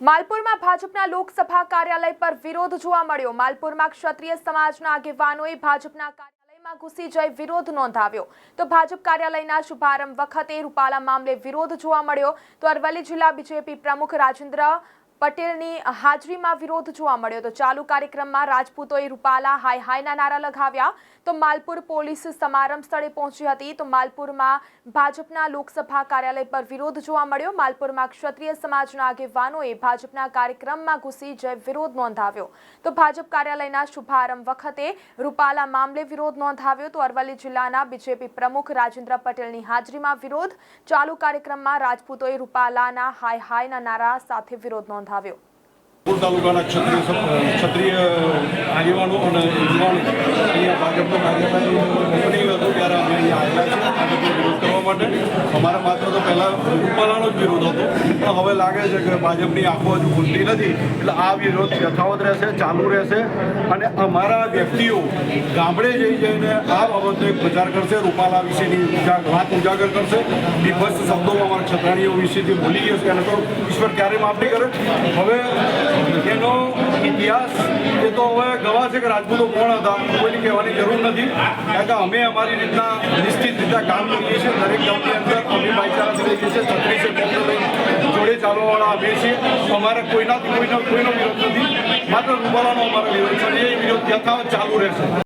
માલપુરમાં ભાજપના લોકસભા કાર્યાલય પર વિરોધ જોવા મળ્યો. માલપુરમાં ક્ષત્રિય સમાજના આગેવાનોએ ભાજપના કાર્યાલયમાં ઘૂસી જઈ વિરોધ નોંધાવ્યો. તો ભાજપ કાર્યાલયના શુભારંભ વખતે રૂપાલા મામલે વિરોધ જોવા મળ્યો. તો અરવલ્લી જિલ્લા બીજેપી પ્રમુખ રાજેન્દ્ર પટેલની હાજરીમાં વિરોધ જોવા મળ્યો તો ચાલુ કાર્યક્રમમાં રાજપૂતોએ રૂપાલા હાય હાયના નારા લગાવ્યા. તો માલપુર પોલીસ સમારંભ સ્થળે પહોંચી હતી. તો માલપુરમાં ભાજપના લોકસભા કાર્યાલય પર વિરોધ જોવા મળ્યો. માલપુરમાં ક્ષત્રિય સમાજના આગેવાનોએ ભાજપના કાર્યક્રમમાં ઘૂસી જય વિરોધ નોંધાવ્યો. તો ભાજપ કાર્યાલયના શુભારંભ વખતે રૂપાલા મામલે વિરોધ નોંધાવ્યો. તો અરવલ્લી જિલ્લાના બીજેપી પ્રમુખ રાજેન્દ્ર પટેલની હાજરીમાં વિરોધ. ચાલુ કાર્યક્રમમાં રાજપૂતોએ રૂપાલાના હાય હાયના નારા સાથે વિરોધ નોંધાવ્યો. નાગપુર તાલુકાના ક્ષત્રિય ક્ષત્રિય આગેવાનો અને યુવાનો અહીંયા ભાજપના કાર્યકારી કંપની હતો ત્યારે અમે અહીંયા આવેલા છે ભાજપનો વિરોધ કરવા માટે અમારા માત્ર તો પહેલાં રૂપાલાનો જ વિરોધ હતો. પણ હવે લાગે છે કે ભાજપની આંખો હજુ ખુલતી નથી. એટલે આ વિરોધ યથાવત રહેશે, ચાલુ રહેશે. અને અમારા વ્યક્તિઓ ગામડે જઈ જઈને આ બાબતનો એક પ્રચાર કરશે, રૂપાલા વિશેની વાત ઉજાગર કરશે. વિભત્સ શબ્દો અમારા ક્ષત્રાણીઓ વિશેથી બોલી ગયો છે. એને તો ઈશ્વર ક્યારે માફ નહીં કરે? હવે એનો ઇતિહાસ, એ તો હવે ગવા છે કે રાજપૂતો કોણ હતા? કોઈની કહેવાની જરૂર નથી. કારણ કે અમે અમારી રીતના નિશ્ચિત રીતના કામ ભાઈચારાથી રહીએ છીએ છત્રીસ કોંગ્રેસ લઈને જોડે ચાલવાવાળા અમે છીએ અમારે કોઈનાથી કોઈનો કોઈનો વિરોધ નથી માત્ર રૂપાલાનો અમારો વિરોધ છે અને એ વિરોધ યથાવત ચાલુ રહેશે